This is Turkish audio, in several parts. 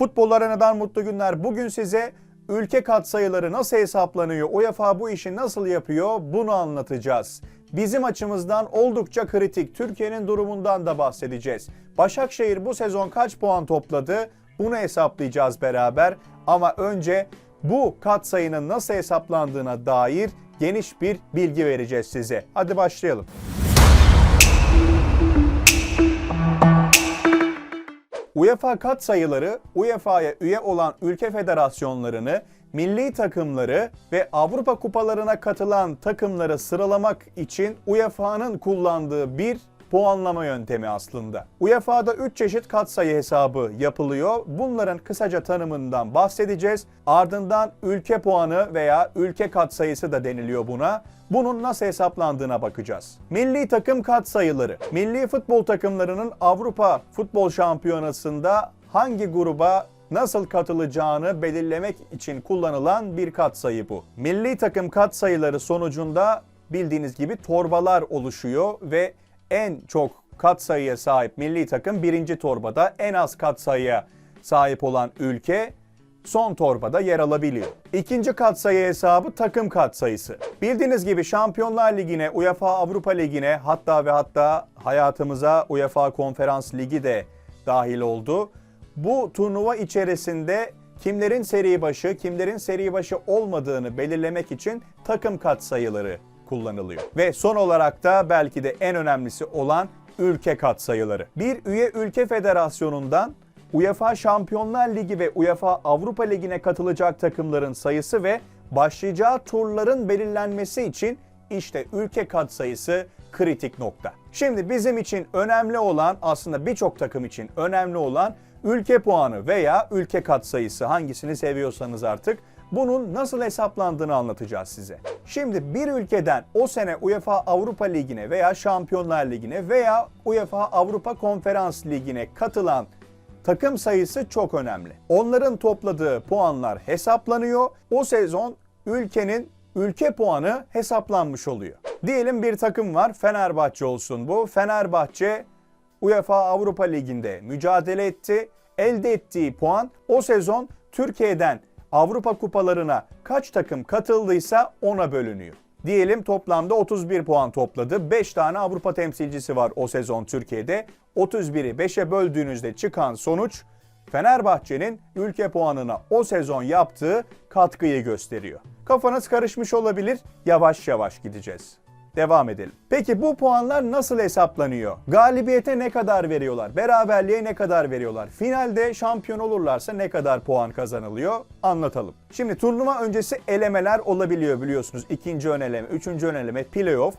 Futbol Arena'dan mutlu günler. Bugün size ülke katsayıları nasıl hesaplanıyor, UEFA bu işi nasıl yapıyor bunu anlatacağız. Bizim açımızdan oldukça kritik. Türkiye'nin durumundan da bahsedeceğiz. Başakşehir bu sezon kaç puan topladı? Bunu hesaplayacağız beraber. Ama önce bu katsayının nasıl hesaplandığına dair geniş bir bilgi vereceğiz size. Hadi başlayalım. UEFA kat sayıları UEFA'ya üye olan ülke federasyonlarını, milli takımları ve Avrupa kupalarına katılan takımları sıralamak için UEFA'nın kullandığı bir puanlama yöntemi aslında. UEFA'da 3 çeşit katsayı hesabı yapılıyor. Bunların kısaca tanımından bahsedeceğiz. Ardından ülke puanı veya ülke katsayısı da deniliyor buna. Bunun nasıl hesaplandığına bakacağız. Milli takım katsayıları. Milli futbol takımlarının Avrupa Futbol Şampiyonası'nda hangi gruba nasıl katılacağını belirlemek için kullanılan bir katsayı bu. Milli takım katsayıları sonucunda bildiğiniz gibi torbalar oluşuyor ve en çok katsayıya sahip milli takım birinci torbada, en az katsayıya sahip olan ülke son torbada yer alabiliyor. İkinci katsayı hesabı takım katsayısı. Bildiğiniz gibi Şampiyonlar Ligi'ne, UEFA Avrupa Ligi'ne hatta ve hatta hayatımıza UEFA Konferans Ligi de dahil oldu. Bu turnuva içerisinde kimlerin seri başı, kimlerin seri başı olmadığını belirlemek için takım katsayıları kullanılıyor. Ve son olarak da belki de en önemlisi olan ülke katsayıları. Bir üye ülke federasyonundan UEFA Şampiyonlar Ligi ve UEFA Avrupa Ligi'ne katılacak takımların sayısı ve başlayacağı turların belirlenmesi için işte ülke katsayısı kritik nokta. Şimdi bizim için önemli olan aslında birçok takım için önemli olan ülke puanı veya ülke katsayısı hangisini seviyorsanız artık bunun nasıl hesaplandığını anlatacağız size. Şimdi bir ülkeden o sene UEFA Avrupa Ligi'ne veya Şampiyonlar Ligi'ne veya UEFA Avrupa Konferans Ligi'ne katılan takım sayısı çok önemli. Onların topladığı puanlar hesaplanıyor. O sezon ülkenin ülke puanı hesaplanmış oluyor. Diyelim bir takım var Fenerbahçe olsun bu. Fenerbahçe UEFA Avrupa Ligi'nde mücadele etti. Elde ettiği puan o sezon Türkiye'den Avrupa kupalarına kaç takım katıldıysa ona bölünüyor. Diyelim toplamda 31 puan topladı. 5 tane Avrupa temsilcisi var o sezon Türkiye'de. 31'i 5'e böldüğünüzde çıkan sonuç Fenerbahçe'nin ülke puanına o sezon yaptığı katkıyı gösteriyor. Kafanız karışmış olabilir. Yavaş yavaş gideceğiz. Devam edelim. Peki bu puanlar nasıl hesaplanıyor? Galibiyete ne kadar veriyorlar? Beraberliğe ne kadar veriyorlar? Finalde şampiyon olurlarsa ne kadar puan kazanılıyor? Anlatalım. Şimdi turnuva öncesi elemeler olabiliyor biliyorsunuz. İkinci ön eleme, üçüncü ön eleme, playoff.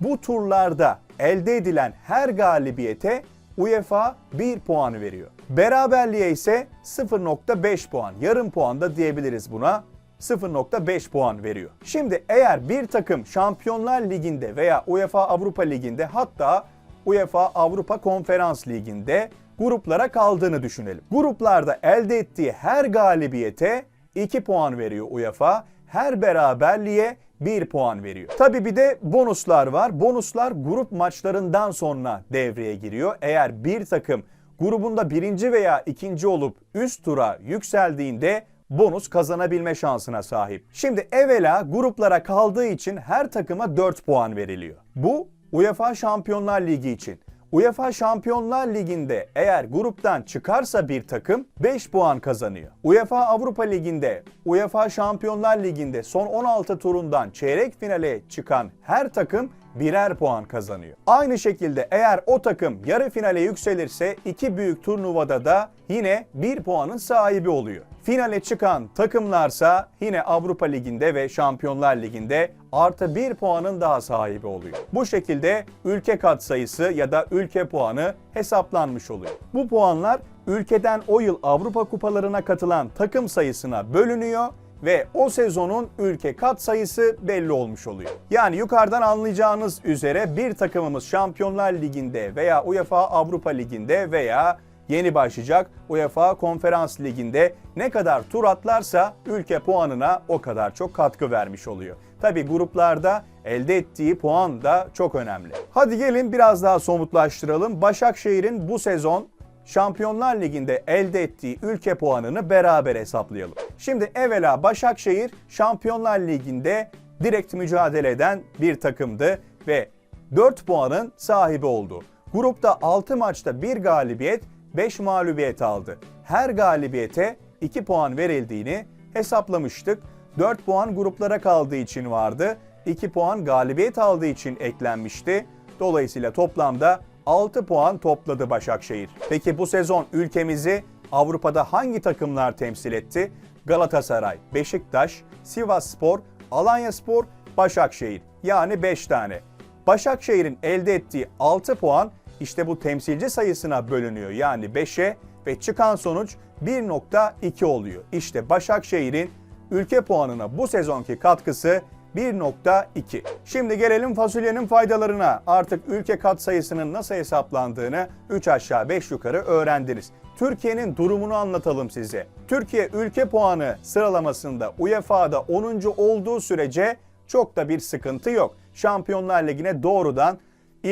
Bu turlarda elde edilen her galibiyete UEFA 1 puanı veriyor. Beraberliğe ise 0.5 puan, yarım puan da diyebiliriz buna. 0.5 puan veriyor. Şimdi eğer bir takım Şampiyonlar Ligi'nde veya UEFA Avrupa Ligi'nde hatta UEFA Avrupa Konferans Ligi'nde gruplara kaldığını düşünelim. Gruplarda elde ettiği her galibiyete 2 puan veriyor UEFA. Her beraberliğe 1 puan veriyor. Tabi bir de bonuslar var. Bonuslar grup maçlarından sonra devreye giriyor. Eğer bir takım grubunda birinci veya ikinci olup üst tura yükseldiğinde bonus kazanabilme şansına sahip. Şimdi evvela gruplara kaldığı için her takıma 4 puan veriliyor. Bu UEFA Şampiyonlar Ligi için. UEFA Şampiyonlar Ligi'nde eğer gruptan çıkarsa bir takım 5 puan kazanıyor. UEFA Avrupa Ligi'nde, UEFA Şampiyonlar Ligi'nde son 16 turundan çeyrek finale çıkan her takım birer puan kazanıyor. Aynı şekilde eğer o takım yarı finale yükselirse iki büyük turnuvada da yine bir puanın sahibi oluyor. Finale çıkan takımlarsa yine Avrupa Ligi'nde ve Şampiyonlar Ligi'nde artı bir puanın daha sahibi oluyor. Bu şekilde ülke katsayısı ya da ülke puanı hesaplanmış oluyor. Bu puanlar ülkeden o yıl Avrupa kupalarına katılan takım sayısına bölünüyor ve o sezonun ülke kat sayısı belli olmuş oluyor. Yani yukarıdan anlayacağınız üzere bir takımımız Şampiyonlar Ligi'nde veya UEFA Avrupa Ligi'nde veya yeni başlayacak UEFA Konferans Ligi'nde ne kadar tur atlarsa ülke puanına o kadar çok katkı vermiş oluyor. Tabi gruplarda elde ettiği puan da çok önemli. Hadi gelin biraz daha somutlaştıralım. Başakşehir'in bu sezon Şampiyonlar Ligi'nde elde ettiği ülke puanını beraber hesaplayalım. Şimdi evvela Başakşehir Şampiyonlar Ligi'nde direkt mücadele eden bir takımdı ve 4 puanın sahibi oldu. Grupta 6 maçta 1 galibiyet, 5 mağlubiyet aldı. Her galibiyete 2 puan verildiğini hesaplamıştık. 4 puan gruplara kaldığı için vardı. 2 puan galibiyet aldığı için eklenmişti. Dolayısıyla toplamda 6 puan topladı Başakşehir. Peki bu sezon ülkemizi Avrupa'da hangi takımlar temsil etti? Galatasaray, Beşiktaş, Sivasspor, Alanyaspor, Başakşehir. Yani 5 tane. Başakşehir'in elde ettiği 6 puan işte bu temsilci sayısına bölünüyor. Yani 5'e ve çıkan sonuç 1.2 oluyor. İşte Başakşehir'in ülke puanına bu sezonki katkısı 1.2. Şimdi gelelim fasulyenin faydalarına. Artık ülke kat sayısının nasıl hesaplandığını 3 aşağı 5 yukarı öğrendiniz. Türkiye'nin durumunu anlatalım size. Türkiye ülke puanı sıralamasında UEFA'da 10. olduğu sürece çok da bir sıkıntı yok. Şampiyonlar Ligi'ne doğrudan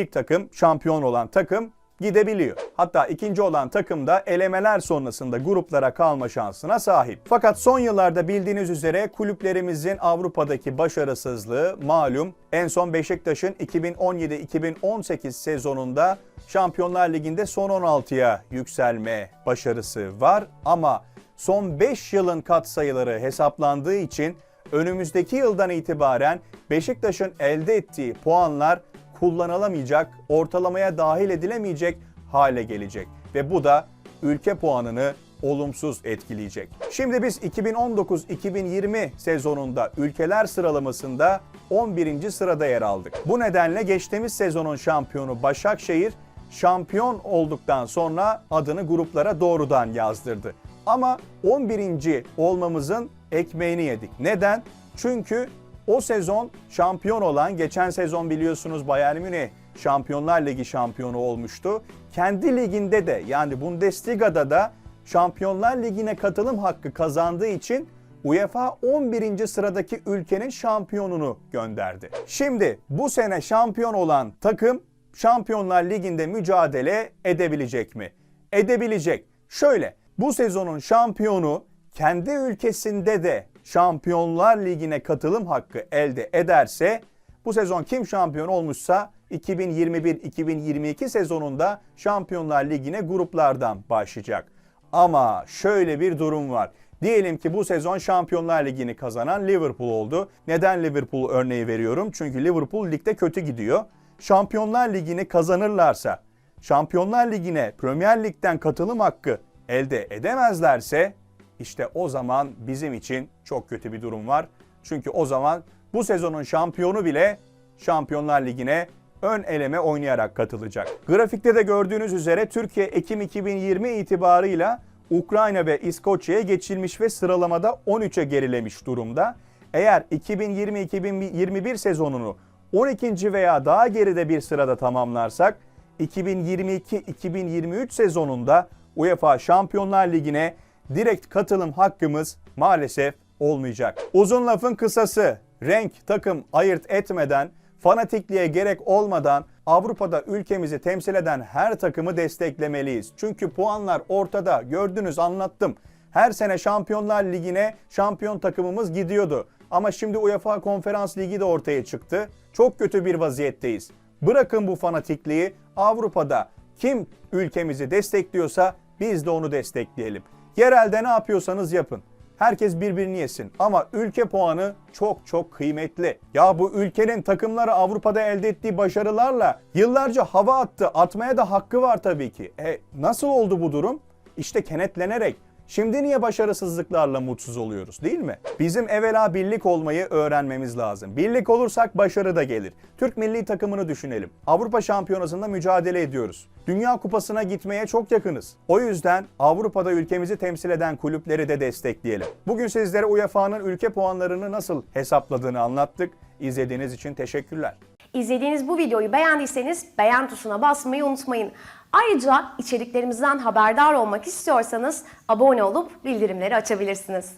ilk takım şampiyon olan takım gidebiliyor. Hatta ikinci olan takım da elemeler sonrasında gruplara kalma şansına sahip. Fakat son yıllarda bildiğiniz üzere kulüplerimizin Avrupa'daki başarısızlığı malum. En son Beşiktaş'ın 2017-2018 sezonunda Şampiyonlar Ligi'nde son 16'ya yükselme başarısı var ama son 5 yılın katsayıları hesaplandığı için önümüzdeki yıldan itibaren Beşiktaş'ın elde ettiği puanlar kullanılamayacak, ortalamaya dahil edilemeyecek hale gelecek ve bu da ülke puanını olumsuz etkileyecek. Şimdi biz 2019-2020 sezonunda ülkeler sıralamasında 11. sırada yer aldık. Bu nedenle geçtiğimiz sezonun şampiyonu Başakşehir şampiyon olduktan sonra adını gruplara doğrudan yazdırdı. Ama 11. olmamızın ekmeğini yedik. Neden? Çünkü o sezon şampiyon olan, geçen sezon biliyorsunuz Bayern Münih Şampiyonlar Ligi şampiyonu olmuştu. Kendi liginde de yani Bundesliga'da da Şampiyonlar Ligi'ne katılım hakkı kazandığı için UEFA 11. sıradaki ülkenin şampiyonunu gönderdi. Şimdi bu sene şampiyon olan takım Şampiyonlar Ligi'nde mücadele edebilecek mi? Edebilecek. Şöyle, bu sezonun şampiyonu kendi ülkesinde de Şampiyonlar Ligi'ne katılım hakkı elde ederse bu sezon kim şampiyon olmuşsa 2021-2022 sezonunda Şampiyonlar Ligi'ne gruplardan başlayacak. Ama şöyle bir durum var. Diyelim ki bu sezon Şampiyonlar Ligi'ni kazanan Liverpool oldu. Neden Liverpool örneği veriyorum? Çünkü Liverpool ligde kötü gidiyor. Şampiyonlar Ligi'ni kazanırlarsa, Şampiyonlar Ligi'ne Premier Lig'den katılım hakkı elde edemezlerse işte o zaman bizim için çok kötü bir durum var. Çünkü o zaman bu sezonun şampiyonu bile Şampiyonlar Ligi'ne ön eleme oynayarak katılacak. Grafikte de gördüğünüz üzere Türkiye Ekim 2020 itibarıyla Ukrayna ve İskoçya'ya geçilmiş ve sıralamada 13'e gerilemiş durumda. Eğer 2020-2021 sezonunu 12. veya daha geride bir sırada tamamlarsak 2022-2023 sezonunda UEFA Şampiyonlar Ligi'ne direkt katılım hakkımız maalesef olmayacak. Uzun lafın kısası, renk, takım ayırt etmeden, fanatikliğe gerek olmadan Avrupa'da ülkemizi temsil eden her takımı desteklemeliyiz. Çünkü puanlar ortada. Gördünüz, anlattım. Her sene Şampiyonlar Ligi'ne şampiyon takımımız gidiyordu. Ama şimdi UEFA Konferans Ligi de ortaya çıktı. Çok kötü bir vaziyetteyiz. Bırakın bu fanatikliği. Avrupa'da kim ülkemizi destekliyorsa biz de onu destekleyelim. Yerelde ne yapıyorsanız yapın. Herkes birbirini yesin ama ülke puanı çok çok kıymetli. Ya bu ülkenin takımları Avrupa'da elde ettiği başarılarla yıllarca hava attı. Atmaya da hakkı var tabii ki. E nasıl oldu bu durum? İşte kenetlenerek. Şimdi niye başarısızlıklarla mutsuz oluyoruz değil mi? Bizim evvela birlik olmayı öğrenmemiz lazım. Birlik olursak başarı da gelir. Türk milli takımını düşünelim. Avrupa Şampiyonası'nda mücadele ediyoruz. Dünya Kupası'na gitmeye çok yakınız. O yüzden Avrupa'da ülkemizi temsil eden kulüpleri de destekleyelim. Bugün sizlere UEFA'nın ülke puanlarını nasıl hesapladığını anlattık. İzlediğiniz için teşekkürler. İzlediğiniz bu videoyu beğendiyseniz beğen tuşuna basmayı unutmayın. Ayrıca içeriklerimizden haberdar olmak istiyorsanız abone olup bildirimleri açabilirsiniz.